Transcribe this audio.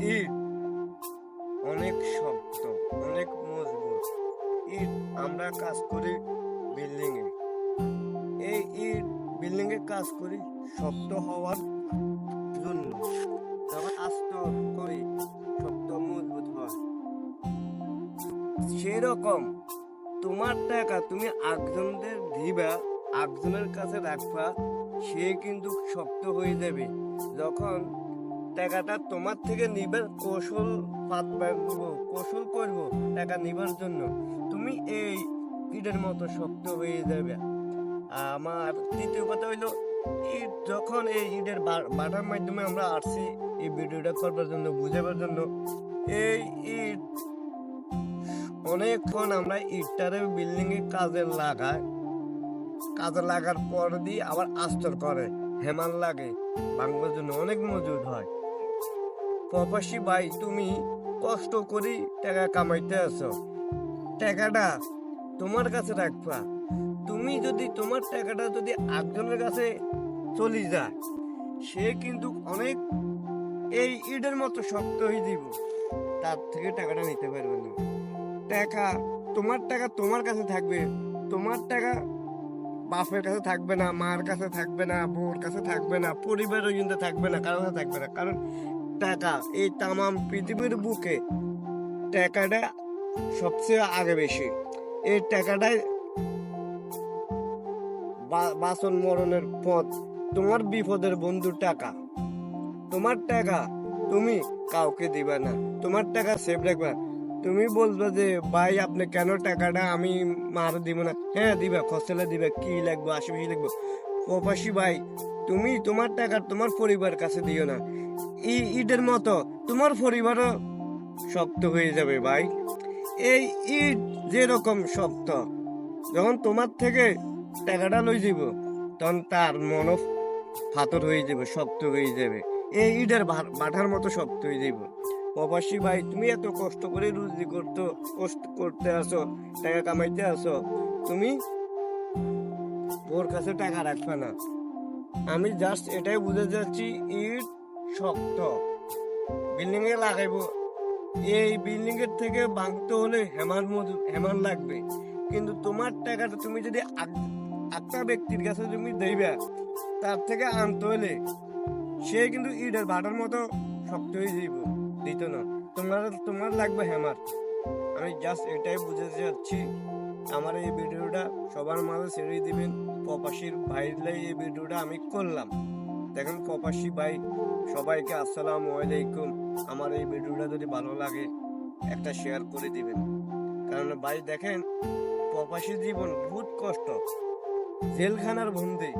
ইট। অনেক শক্ত, অনেক মজবুত। ইট আমরা কাজ করি বিল্ডিং এ এই ইট বিল্ডিং এ কাজ করি শক্ত হওয়ার জন্য। যখন আস্ত করি, শক্ত মজবুত হয়। সেরকম তোমার টাকা তুমি একজনদের দিবা একজনের কাছে রাখবা, সে কিন্তু শক্ত হয়ে যাবে। যখন টাকাটা তোমার থেকে নিবার কৌশল পাতবো কৌশল করব টাকা নিবার জন্য। তুমি এই ইটের মতো শক্ত হয়ে যাবে। আমার তৃতীয় কথা হইল, ইট যখন এই ইটের বাটার মাধ্যমে আমরা আসছি, এই ভিডিওটা করবার জন্য, বুঝাবার জন্য, এই ইট অনেকক্ষণ আমরা ইটটারে বিল্ডিং এ কাজে লাগাই। কাজে লাগার পর দিয়ে আবার আস্তর করে। হেমান লাগে। ভাঙবার জন্য অনেক মজুদ হয়। প্রবাসী ভাই, তুমি কষ্ট করি টাকা কামাইতে আছো। টাকাটা তোমার কাছে রাখবা। তুমি যদি তোমার টাকাটা যদি একজনের কাছে চলে যায়, সে কিন্তু অনেক এই ইডের মতো শক্ত হয়ে দিব। তার থেকে টাকাটা নিতে পারবে না। টাকা তোমার টাকা তোমার কাছে থাকবে। তোমার টাকা বাপের কাছে থাকবে না, মার কাছে থাকবে না, বউর কাছে থাকবে না পরিবারও কিন্তু থাকবে না, কারোর কাছে থাকবে না। কারণ টাকা এই তামাম পৃথিবীর বুকে টাকাটা সবচেয়ে আগে বেশি। এই টাকাটাই বাসন মরণের পথ। তোমার বিপদের বন্ধু টাকা। তোমার টাকা তুমি কাউকে দিবা না। তোমার টাকা সেভ রাখবা। তুমি বলবে যে, ভাই, আপনি কেন টাকাটা আমি মার দিব না? হ্যাঁ দিবা, খসলে দিবে, কি লাগবে আশেপাশে লাগবে। প্রবাসী ভাই, তুমি তোমার টাকা তোমার পরিবার কাছে দিও না। ইটের মতো। তোমার পরিবারও শক্ত হয়ে যাবে ভাই। এই ইট যেরকম শক্ত, যখন তোমার থেকে টাকাটা লই যাব তখন তার মন ফাতর হয়ে যাবে, শক্ত হয়ে যাবে। এই ইটের বাটার মতো শক্ত হয়ে যাবে প্রবাসী ভাই, তুমি এত কষ্ট করে রুজি করতো, কষ্ট করতে আসো, টাকা কামাইতে আসো, তুমি ওর কাছে টাকা রাখবে না। আমি জাস্ট এটাই বুঝে যাচ্ছি ইট শক্ত। বিল্ডিং এ লাগাইবো। এই বিল্ডিং এর থেকে ভাঙতে হলে হেমার মধু হেমার লাগবে। কিন্তু তোমার টাকাটা তুমি যদি একটা ব্যক্তির কাছে তুমি দেবে তার থেকে আনতে হলে সে কিন্তু ইটের ভাটার মতো শক্ত হয়ে যাইব। দিত না। তোমার তোমার লাগবে হেমার। আমি জাস্ট এটাই বুঝাতে যাচ্ছি আমার এই ভিডিওটা সবার মাঝে ছেড়ে দিবেন। প্রবাসীর ভাইলাই এই ভিডিওটা আমি করলাম। দেখেন কপাসি ভাই, সবাইকে আসসালাম আলাইকুম। আমার এই ভিডিওটা যদি ভালো লাগে, একটা শেয়ার করে দিবেন। কারণ ভাই দেখেন, প্রবাসী জীবন বহুত কষ্ট। জেলখানার বন্দি।